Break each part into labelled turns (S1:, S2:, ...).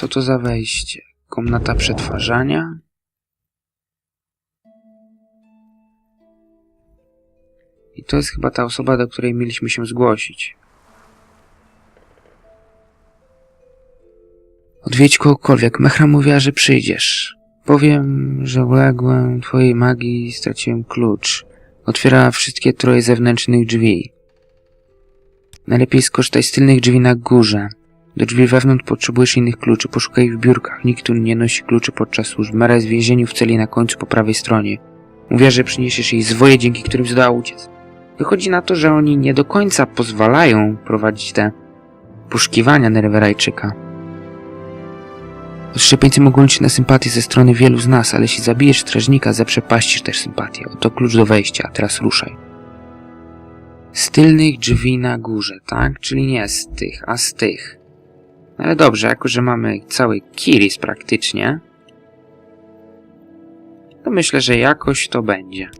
S1: Co to za wejście? Komnata przetwarzania? I to jest chyba ta osoba, do której mieliśmy się zgłosić. Odwiedź kogokolwiek. Mechra mówiła, że przyjdziesz. Powiem, że uległem twojej magii i straciłem klucz. Otwiera wszystkie troje zewnętrznych drzwi. Najlepiej skorzystaj z tylnych drzwi na górze. Do drzwi wewnątrz potrzebujesz innych kluczy. Poszukaj ich w biurkach. Nikt tu nie nosi kluczy podczas służb. Mara jest w więzieniu w celi na końcu po prawej stronie. Mówiła, że przyniesiesz jej zwoje, dzięki którym zdoła uciec. Wychodzi na to, że oni nie do końca pozwalają prowadzić te poszukiwania Nerewerajczyka. Odszczepieńcy mogą liczyć na sympatię ze strony wielu z nas, ale jeśli zabijesz strażnika, zaprzepaścisz też sympatię. Oto klucz do wejścia, teraz ruszaj. Z tylnych drzwi na górze, tak? Czyli nie z tych, a z tych. Ale dobrze, jako że mamy cały kiris praktycznie, to myślę, że jakoś to będzie.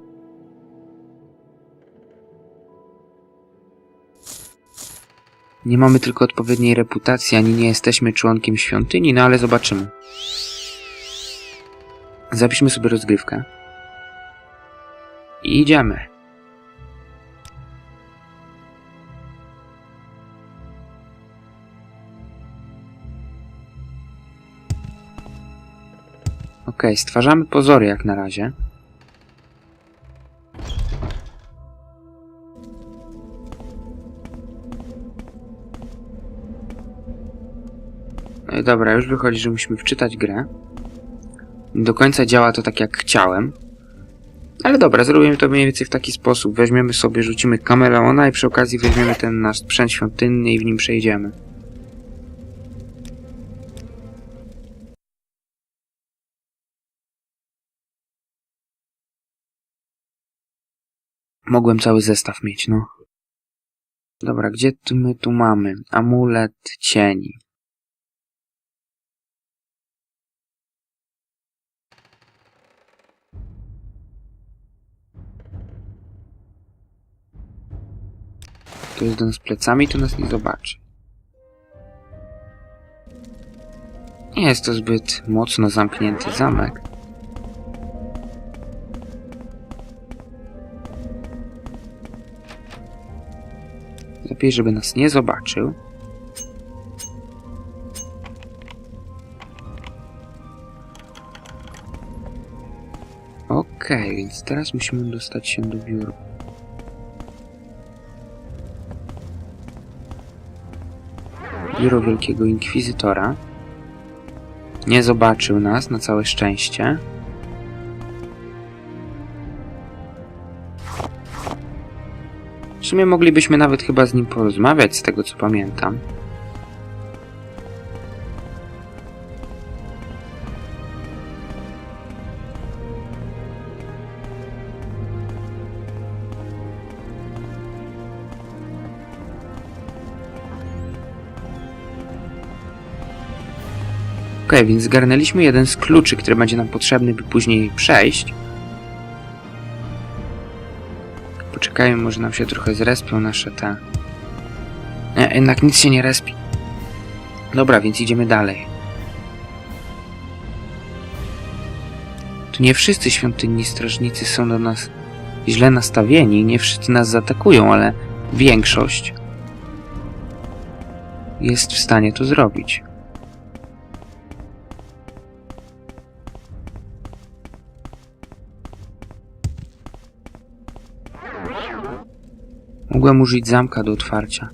S1: Nie mamy tylko odpowiedniej reputacji, ani nie jesteśmy członkiem świątyni, no ale zobaczymy. Zapiszmy sobie rozgrywkę. I idziemy. Ok, stwarzamy pozory jak na razie. No i dobra, już wychodzi, że musimy wczytać grę. Do końca działa to tak jak chciałem. Ale dobra, zrobimy to mniej więcej w taki sposób. Weźmiemy sobie, rzucimy kameleona i przy okazji weźmiemy ten nasz sprzęt świątynny i w nim przejdziemy. Mogłem cały zestaw mieć, no. Dobra, gdzie tu my tu mamy? Amulet cieni. To jest do plecami, to nas nie zobaczy. Nie jest to zbyt mocno zamknięty zamek. Lepiej, żeby nas nie zobaczył. Okej, więc teraz musimy dostać się do biura. Biuro Wielkiego Inkwizytora. Nie zobaczył nas, na całe szczęście. Sumie moglibyśmy nawet chyba z nim porozmawiać, z tego co pamiętam. Okej, więc zgarnęliśmy jeden z kluczy, który będzie nam potrzebny, by później przejść. Poczekajmy, może nam się trochę zrespią nasze te... Nie, jednak nic się nie respi. Dobra, więc idziemy dalej. Tu nie wszyscy świątynni strażnicy są do nas źle nastawieni, nie wszyscy nas zaatakują, ale większość jest w stanie to zrobić. Mogłem użyć zamka do otwarcia.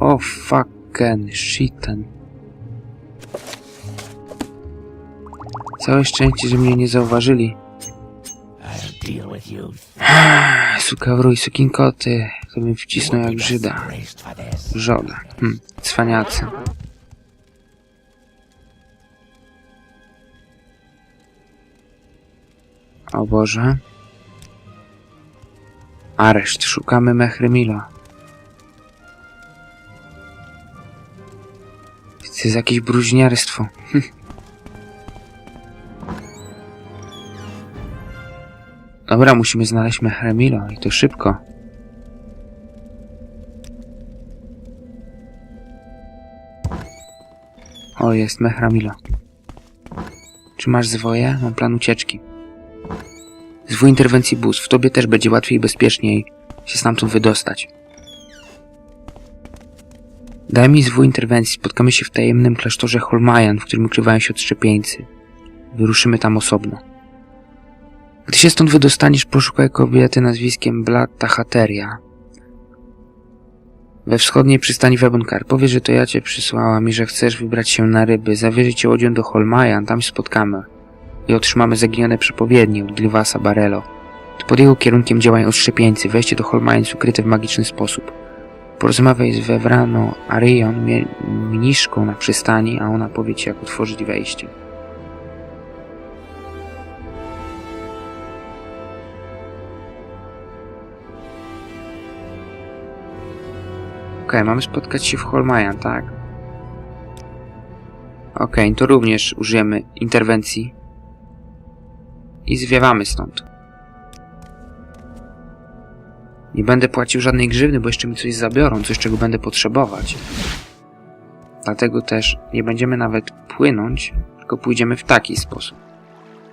S1: O fucking shiten. Całe szczęście, że mnie nie zauważyli. Suka wrój, sukinkoty. To wcisnął jak Żyda. Żoda. Hm, cwaniacy. O Boże. Areszt. Szukamy Mechrymila. To jest jakieś bluźnierstwo. Hm. Dobra, musimy znaleźć Mehremilo i to szybko. O, jest Mehramilo. Czy masz zwoje? Mam plan ucieczki. Zwój interwencji bus. W tobie też będzie łatwiej i bezpieczniej się stamtąd wydostać. Daj mi zwój interwencji. Spotkamy się w tajemnym klasztorze Holmajan, w którym ukrywają się odszczepieńcy. Wyruszymy tam osobno. Gdy się stąd wydostaniesz, poszukaj kobiety nazwiskiem Blad Tachateria. We wschodniej przystani Webunkar. Powiedz, że to ja cię przysłałam i że chcesz wybrać się na ryby. Zawierzę cię łodzią do Holmajan, tam się spotkamy. I otrzymamy zaginione przepowiednie od Glivasa Barelo. Pod jego kierunkiem działają odszczepieńcy. Wejście do Holmajan jest ukryte w magiczny sposób. Porozmawiaj z Wewrano Arion, mniszką na przystani, a ona powie ci, jak otworzyć wejście. Okej, mamy spotkać się w Holmajan, tak? Okej, to również użyjemy interwencji. I zwiewamy stąd. Nie będę płacił żadnej grzywny, bo jeszcze mi coś zabiorą, coś czego będę potrzebować. Dlatego też nie będziemy nawet płynąć, tylko pójdziemy w taki sposób.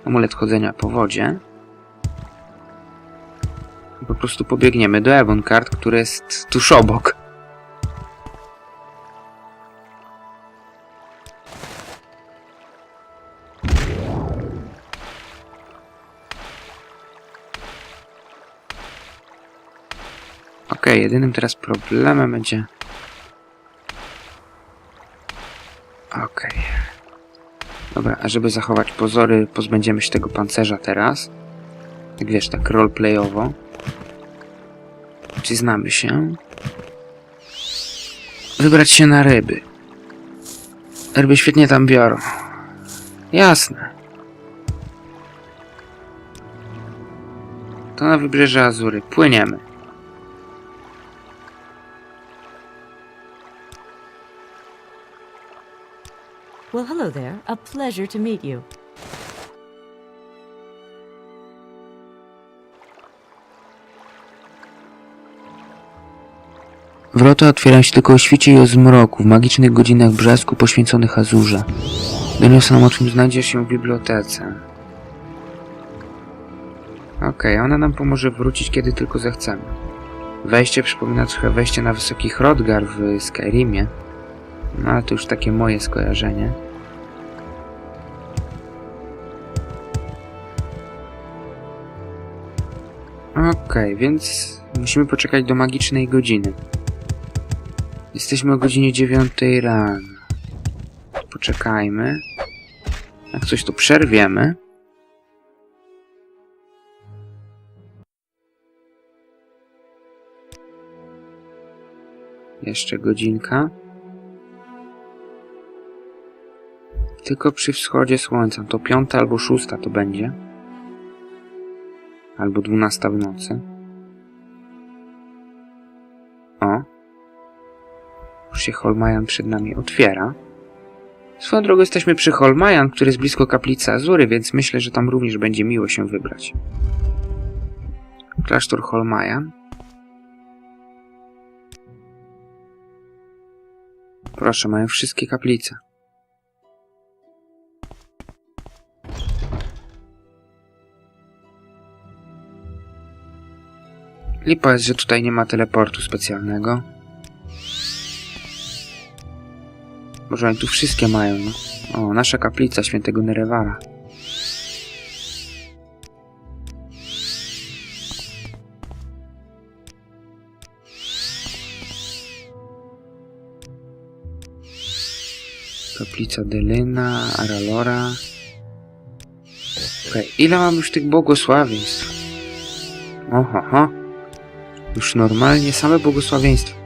S1: Amulet chodzenia po wodzie. I po prostu pobiegniemy do Evonkart, który jest tuż obok. Okej, jedynym teraz problemem będzie... Okej. Dobra, a żeby zachować pozory, pozbędziemy się tego pancerza teraz. Jak wiesz, tak roleplayowo. Przyznamy się. Wybrać się na ryby. Ryby świetnie tam biorą. Jasne. To na wybrzeże Azury. Płyniemy.
S2: Well, hello there. A pleasure to meet you.
S1: Wrota otwierają się tylko o świcie i o zmroku, w magicznych godzinach brzasku poświęconych Azurze. Doniosę nam o czym znajdzie się w bibliotece. Okej, ona nam pomoże wrócić kiedy tylko zechcemy. Wejście przypomina trochę wejście na wysoki Hrodgar w Skyrimie. No ale to już takie moje skojarzenie. Okej, więc musimy poczekać do magicznej godziny. Jesteśmy o godzinie 9 rano. Poczekajmy. Jak coś to przerwiemy. Jeszcze godzinka. Tylko przy wschodzie słońca. To piąta albo szósta to będzie. Albo dwunasta w nocy. O. Już się Holmajan przed nami otwiera. Swoją drogą jesteśmy przy Holmajan, który jest blisko kaplicy Azury, więc myślę, że tam również będzie miło się wybrać. Klasztor Holmajan. Proszę, mają wszystkie kaplice. Lipa jest, że tutaj nie ma teleportu specjalnego. Może oni tu wszystkie mają, no. O, nasza kaplica świętego Nerewara. Kaplica Delyna, Aralora. Okej, ile mam już tych błogosławieństw? Oho, ho. Już normalnie same błogosławieństwa.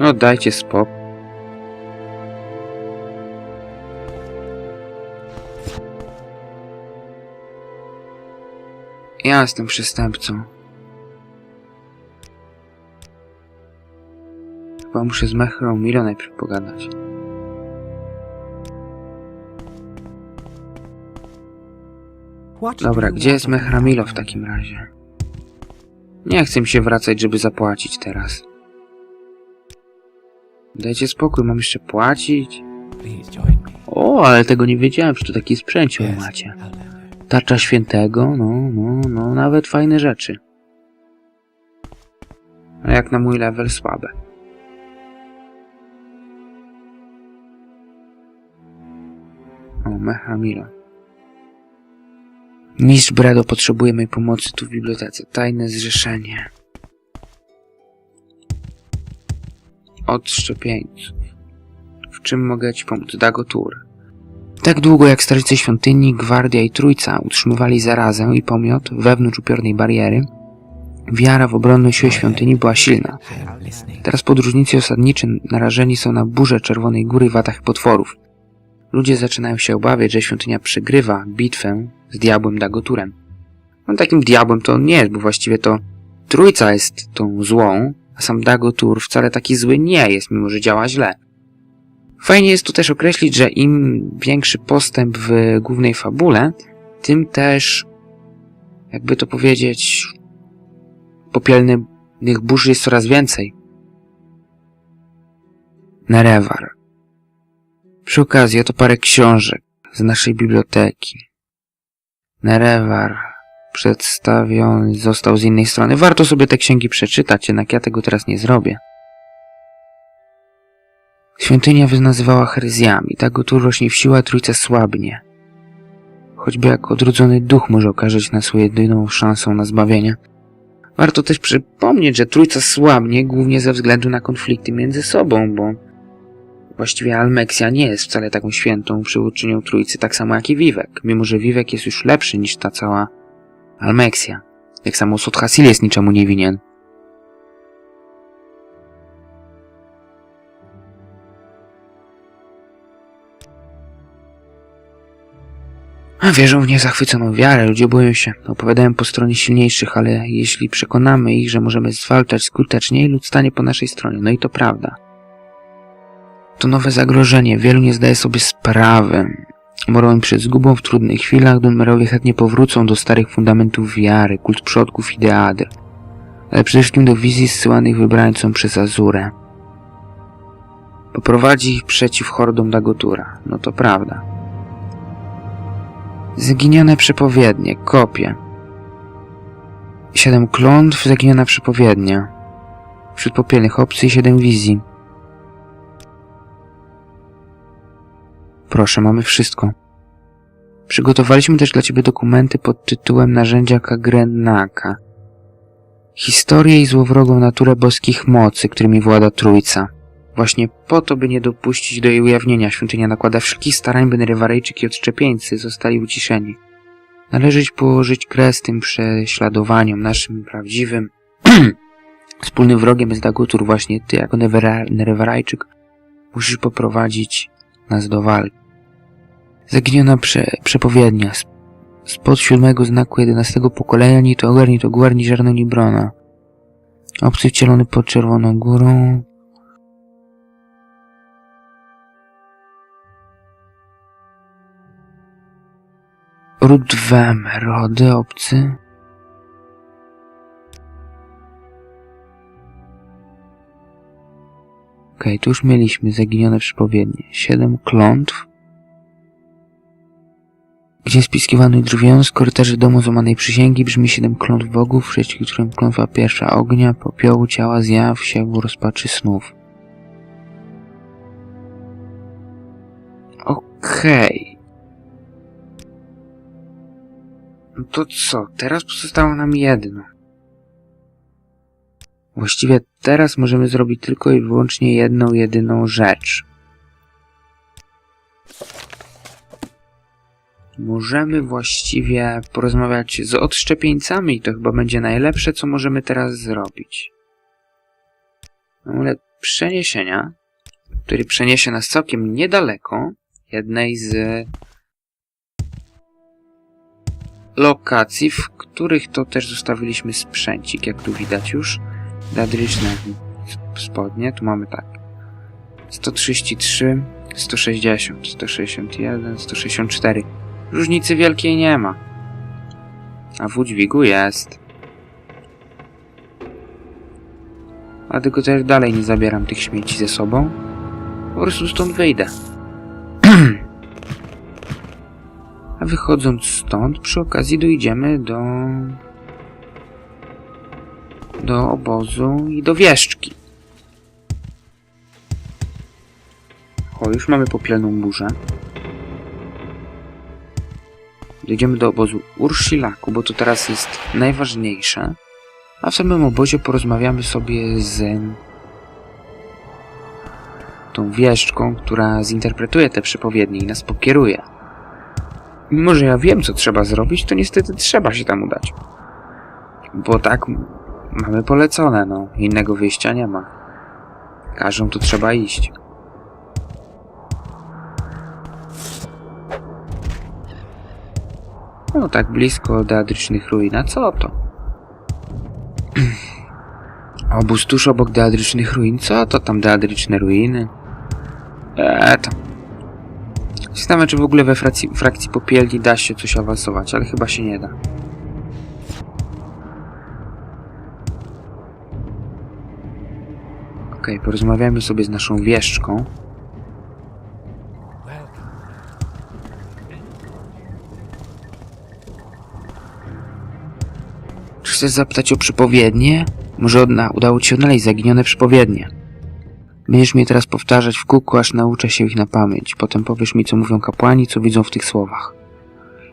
S1: No dajcie spokój. Ja jestem przestępcą. Chyba muszę z Mechrą Milo najpierw pogadać. Dobra, gdzie jest Mehramilo w takim razie? Nie chcę mi się wracać, żeby zapłacić teraz. Dajcie spokój, mam jeszcze płacić? O, ale tego nie wiedziałem, że tu taki sprzęciu
S3: Yes,
S1: macie. Tarcza świętego, no, no, no, nawet fajne rzeczy. A jak na mój level słabe. O, Mehramila. Mistrz Bredo potrzebuje mojej pomocy tu w bibliotece. Tajne zrzeszenie. Od szczepieńców. W czym mogę ci pomóc? Dagotur. Tak długo jak strażnicy świątyni, gwardia i trójca utrzymywali zarazę i pomiot wewnątrz upiornej bariery, wiara w obronną siłę świątyni była silna.
S3: I.
S1: Teraz podróżnicy osadniczy narażeni są na burzę Czerwonej Góry w atach potworów. Ludzie zaczynają się obawiać, że świątynia przegrywa bitwę z diabłem Dagoturem. No takim diabłem to on nie jest, bo właściwie to trójca jest tą złą, a sam Dagotur wcale taki zły nie jest, mimo że działa źle. Fajnie jest tu też określić, że im większy postęp w głównej fabule, tym też, jakby to powiedzieć, popielnych burz jest coraz więcej. Nerewar. Przy okazji oto parę książek z naszej biblioteki. Nerewar przedstawiony został z innej strony. Warto sobie te księgi przeczytać, jednak ja tego teraz nie zrobię. Świątynia wyznazywała herezjami, tak go tu rośnie w siłę, a trójca słabnie. Choćby jak odrodzony duch może okazać nas jedyną szansą na zbawienie. Warto też przypomnieć, że trójca słabnie głównie ze względu na konflikty między sobą, bo właściwie Almeksja nie jest wcale taką świętą przywódczynią trójcy, tak samo jak i Vivek, mimo że Vivek jest już lepszy niż ta cała Almeksja. Jak samo Sothasil jest niczemu nie winien. Wierzą w niezachwyconą wiarę, ludzie boją się, opowiadają po stronie silniejszych, ale jeśli przekonamy ich, że możemy zwalczać skuteczniej, lud stanie po naszej stronie. No i to prawda. To nowe zagrożenie, wielu nie zdaje sobie sprawy. Morą przed zgubą w trudnych chwilach, Dunmerowie chętnie powrócą do starych fundamentów wiary, kult przodków i deadr, ale przede wszystkim do wizji zsyłanych wybrańcom przez Azurę. Poprowadzi ich przeciw hordom Dagotura, no to prawda. Zaginione przepowiednie, kopie. Siedem klątw, zaginiona przepowiednia. Wśród popielnych obcy i siedem wizji. Proszę, mamy wszystko. Przygotowaliśmy też dla Ciebie dokumenty pod tytułem Narzędzia Kagrenaka. Historię i złowrogą naturę boskich mocy, którymi włada Trójca. Właśnie po to, by nie dopuścić do jej ujawnienia, świątynia nakłada wszelkich starań, by Nerewarejczyk i odszczepieńcy zostali uciszeni. Należy położyć kres tym prześladowaniom, naszym prawdziwym, wspólnym wrogiem jest Dagutur, właśnie ty, jako Nerewarajczyk, musisz poprowadzić nas do walki. Zaginiona prze, przepowiednia. Sp- Spod siódmego znaku jedenastego pokolenia, ni to ogar, to guar, ni ni brona. Obcy wcielony pod czerwoną górą. Rudwem, rody obcy. Okej, tu już mieliśmy zaginione przepowiednie. Siedem klątw. Gdzie spiskiwany drwią z korytarzy domu złamanej przysięgi brzmi siedem klątw bogów, w sześciu którym klątwa pierwsza ognia, popiołu, ciała, zjaw, siewu, rozpaczy, snów. Okej. No to co? Teraz pozostało nam jedno. Właściwie teraz możemy zrobić tylko i wyłącznie jedną, jedyną rzecz. Możemy właściwie porozmawiać z odszczepieńcami i to chyba będzie najlepsze, co możemy teraz zrobić. Amulet przeniesienia, który przeniesie nas całkiem niedaleko jednej z lokacji, w których to też zostawiliśmy sprzęcik, jak tu widać już. Dadryczne spodnie, tu mamy tak. 133, 160, 161, 164. Różnicy wielkiej nie ma. A w udźwigu jest. Dlatego też dalej nie zabieram tych śmieci ze sobą. Po prostu stąd wyjdę. A wychodząc stąd, przy okazji dojdziemy do... do obozu i do wieszczki. O, już mamy popielną burzę. Dojdziemy do obozu Urshilaku, bo to teraz jest najważniejsze. A w samym obozie porozmawiamy sobie z tą wieszczką, która zinterpretuje te przepowiednie i nas pokieruje. Mimo, że ja wiem, co trzeba zrobić, to niestety trzeba się tam udać. Bo tak mamy polecone, no. Innego wyjścia nie ma. Każą tu trzeba iść. No tak blisko deadrycznych ruin, a co to? Obóz tuż obok deadrycznych ruin, co to tam deadryczne ruiny? Eee, to... Zastanawiam, czy w ogóle we frakcji, frakcji popielni da się coś awansować, ale chyba się nie da. Okej, porozmawiamy sobie z naszą wieszczką. Chcesz zapytać o przypowiednie? Może odna udało ci się odnaleźć zaginione przypowiednie. Będziesz mnie teraz powtarzać w kółku, aż nauczę się ich na pamięć. Potem powiesz mi, co mówią kapłani, co widzą w tych słowach.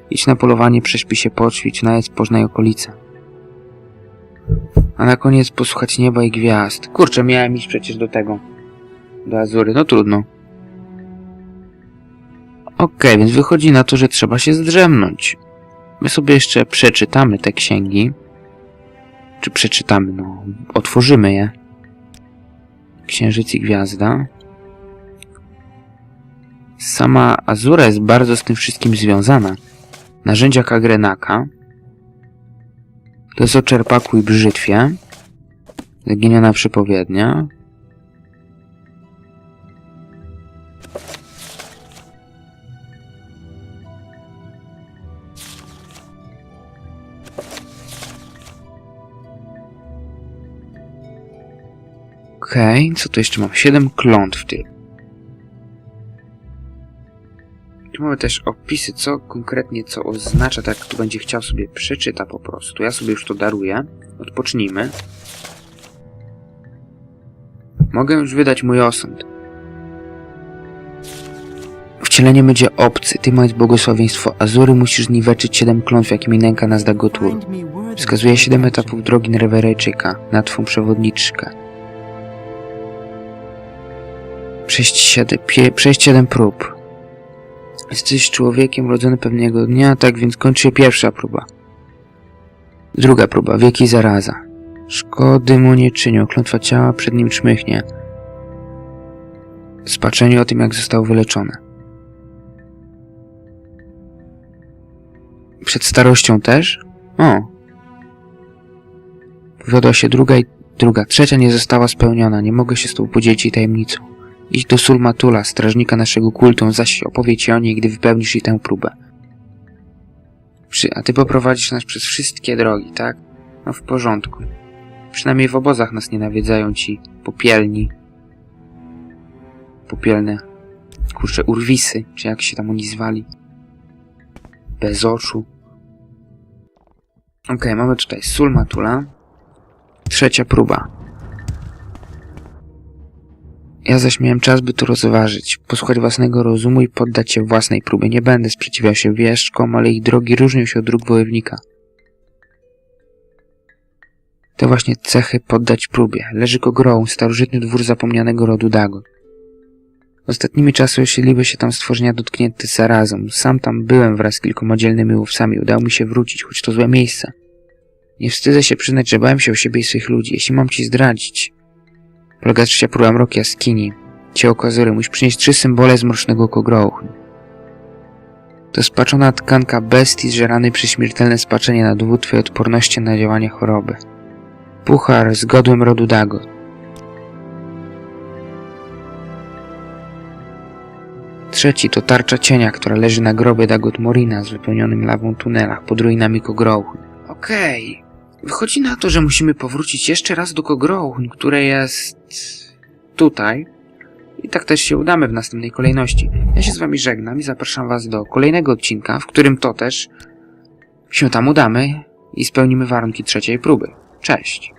S1: Idź na polowanie, prześpij się, poćwicz, najedz, poznaj okolice. A na koniec posłuchać nieba i gwiazd. Kurczę, miałem iść przecież do tego. Do Azury, no trudno. Okej, więc wychodzi na to, że trzeba się zdrzemnąć. My sobie jeszcze przeczytamy te księgi. Czy przeczytamy, no, otworzymy je. Księżyc i gwiazda. Sama Azura jest bardzo z tym wszystkim związana. Narzędzia Kagrenaka. To jest o czerpaku i brzytwie. Zaginiona przepowiednia. Okej, co tu jeszcze mam? Siedem klątw tylko. Tu mamy też opisy, co konkretnie co oznacza, tak tu będzie chciał sobie przeczyta po prostu. Ja sobie już to daruję. Odpocznijmy. Mogę już wydać mój osąd. Wcielenie będzie obcy. Ty mając błogosławieństwo Azury musisz niweczyć siedem klątw, jakimi nęka nas Dagotur. Wskazuje siedem etapów drogi Nerewerejczyka na twą przewodniczkę. Przejść siedem, pie, przejść siedem prób. Jesteś człowiekiem rodzony pewnego dnia, tak więc kończy się pierwsza próba. Druga próba, wieki zaraza. Szkody mu nie czynią, klątwa ciała przed nim czmychnie. Spaczenie o tym, jak został wyleczony. Przed starością też? O. Powiodła się druga i druga. Trzecia nie została spełniona. Nie mogę się z tobą podzielić tajemnicą. Idź do Sulmatula, strażnika naszego kultu, zaś opowie ci o niej, gdy wypełnisz jej tę próbę. Przy, a ty poprowadzisz nas przez wszystkie drogi, tak? No w porządku. Przynajmniej w obozach nas nie nawiedzają ci popielni. Popielne. Kurczę, urwisy, czy jak się tam oni zwali. Bez oczu. Okej, mamy tutaj Sulmatula. Trzecia próba. Ja zaś miałem czas, by to rozważyć, posłuchać własnego rozumu i poddać się własnej próbie. Nie będę sprzeciwiał się wieszczkom, ale ich drogi różnią się od dróg wojownika. Te właśnie cechy poddać próbie. Leży Kogroł, starożytny dwór zapomnianego rodu Dagon. Ostatnimi czasy osiedliły się tam stworzenia dotknięte zarazą. Sam tam byłem wraz z kilkoma dzielnymi łowcami. Udało mi się wrócić, choć to złe miejsce. Nie wstydzę się przyznać, że bałem się o siebie i swych ludzi. Jeśli mam ci zdradzić, Polega trzecia próba mroku jaskini. Ciało Kazury musi przynieść trzy symbole z mrocznego kogrołu. To spaczona tkanka bestii zżeranej przez śmiertelne spaczenie na dowód odporności na działanie choroby. Puchar z godłem rodu Dago. Trzeci to tarcza cienia, która leży na grobie Dagot Morina z wypełnionym lawą tunelach pod ruinami Kogrołchu. Okej. Wychodzi na to, że musimy powrócić jeszcze raz do Kogroun, które jest tutaj. I tak też się udamy w następnej kolejności. Ja się z wami żegnam i zapraszam was do kolejnego odcinka, w którym to też się tam udamy i spełnimy warunki trzeciej próby. Cześć!